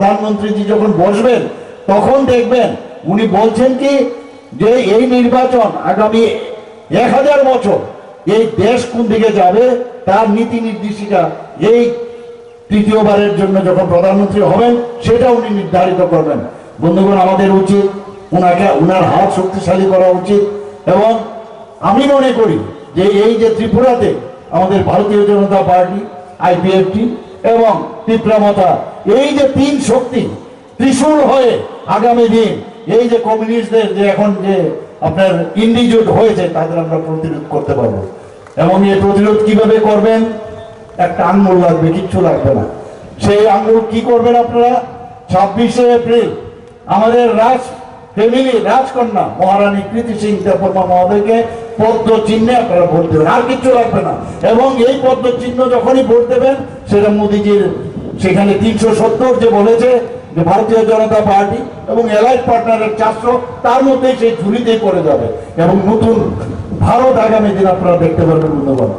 প্রধানমন্ত্রীজি যখন বসবেন, তখন দেখবেন উনি বলছেন কি যে এই নির্বাচন আগামী এক হাজার বছর এই দেশ কোন দিকে যাবে, তার নীতি নির্দেশিকা এই তৃতীয়বারের জন্য যখন প্রধানমন্ত্রী হবেন, সেটা উনি নির্ধারিত করবেন। বন্ধুগণ, আমাদের উচিত ওনাকে ওনার হাত শক্তিশালী করা উচিত এবং আমি মনে করি যে এই যে ত্রিপুরাতে আমাদের ভারতীয় জনতা পার্টি, আইপিএফটি এবং তীব্রামতা এই যে তিন শক্তি ত্রিশূল হয়ে আগামী দিন, এই যে কমিউনিস্টদের যে এখন যে আপনার ইন্ডিজোট হয়েছে, তাদের আমরা প্রতিরোধ করতে পারব। এবং এই প্রতিরোধ কীভাবে করবেন? একটা আঙ্গুল লাগবে, কিচ্ছু লাগবে না। সেই আঙ্গুল কি করবেন আপনারা? ছাব্বিশে এপ্রিল, আমাদের রাজ ফ্যামিলি, রাজকন্যা, মহারানী কৃতি সিং দেববর্মা মহোদয়কে পদ্ম চিহ্নে আপনারা ভোট দেবেন, আর কিছু লাগবে না। এবং এই পদ্ম চিহ্ন যখনই ভোট দেবেন, সেটা মোদিজির সেখানে তিনশো সত্তর যে বলেছে যে ভারতীয় জনতা পার্টি এবং এলাইট পার্টনারের চারশো, তার মধ্যে সেই ঝুলিতেই পড়ে যাবে। এবং নতুন ভারত আগামী দিন আপনারা দেখতে পারবেন, বন্ধুগণ।